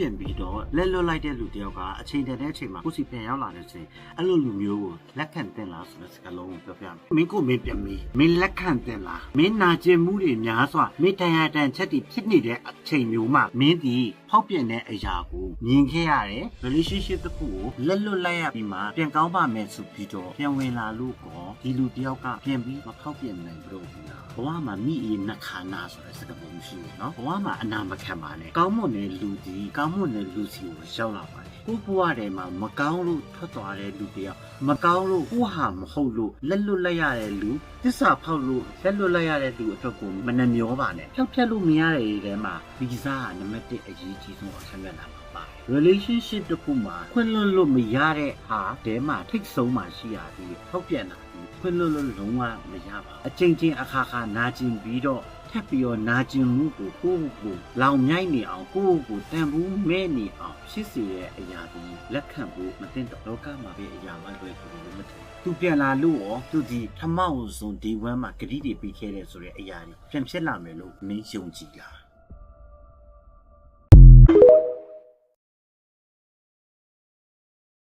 ပြင်ပြီးတော့လက်လွတ်လိုက်တဲ့လူတယောက်ကအချိန်တန်တဲ့အချိန်မှာကိုယ်စီပြန်ရောက်လာတဲ့ချိန်အဲ့လိုလူမျိုးကိုလက်ခံတင်လားဆိုတဲ့စကားလုံးကိုပြောပြမယ်မင်းကိုမင်းပြန်မီမင်းလက်ခံတင်လားမင်းနာကျင်မှုတွေများစွာမင်းတန်ရတန်ချက်တွေဖြစ်နေတဲ့အချိန်မျိုးမှာမင်းဒီဖောက်ပြန်တဲ့အရာကိုမြင်ခဲ့ရတယ် relationship တစ်ခုကိုလက်လွတ်လိုက်ရပြီးမှပြန်ကောင်းပါမယ်ဆိုပြီးတော့ပြန်ဝင်လာလို့ကောဒီလူတယောက်ကပြန်ပြီးမဖောက်ပြန်နိုင်ဘူးလို့ပြောဘဝမှာမိအေနှခါနာဆိုတဲ့စကားပုံရှိတယ်နော်ဘဝမှာအနာမခံပါနဲ့ကောင်းမွန်တဲ့လူဒီကောင်းမွန်တဲ့လူစီကိုရောက်လာပါတယ်ကိုယ့်ဘဝထဲမှာမကောင်းလို့ထွက်သွားတဲ့လူတယောက်မကောင်းလို့ကိုယ့်ဟာမဟုတ်လို့လက်လွတ်လိုက်ရတဲ့လူသစ္စာဖောက်လို့လက်လွတ်လိုက်ရတဲ့လူအတွက်ကိုမနှမျောပါနဲ့ဖြောက်ဖြက်လို့မရတဲ့တွေထဲမှာဗီဇာကနံပါတ်1အရေးကြီးဆုံးအခန်းကဏ္ဍပါပါတယ် relationship တစ်ခုမှာခွင့်လွှတ်လို့မရတဲ့ဟာတဲမှာထိတ်ဆုံးမှရှိရပြီးဖောက်ပြန်တာပြီးခွင့်လွှတ်လို့လုံးဝမရပါဘူးအချိန်ချင်းအခါခါနာကျင်ပြီးတော့ ထပ်ပြီးတော့နာကျင်မှုကိုကိုယ့်ကိုယ်လောင်မြိုက်နေအောင်ကိုယ့်ကိုယ်တန်ဖိုးမဲ့နေအောင်ဖြစ်စေတဲ့အရာဒီလက်ခံဖို့မတင်တော့လောကမှာပဲအရာလိုက်ပဲဆိုလို့မထင်သူပြန်လာလို့ရောသူဒီထမောက်ဆုံးဒီဝမ်းမှာဂတိတွေပြီးခဲ့တဲ့ဆိုတဲ့အရာတွေပြန်ဖြစ်လာမယ်လို့မင်းယုံကြည်လား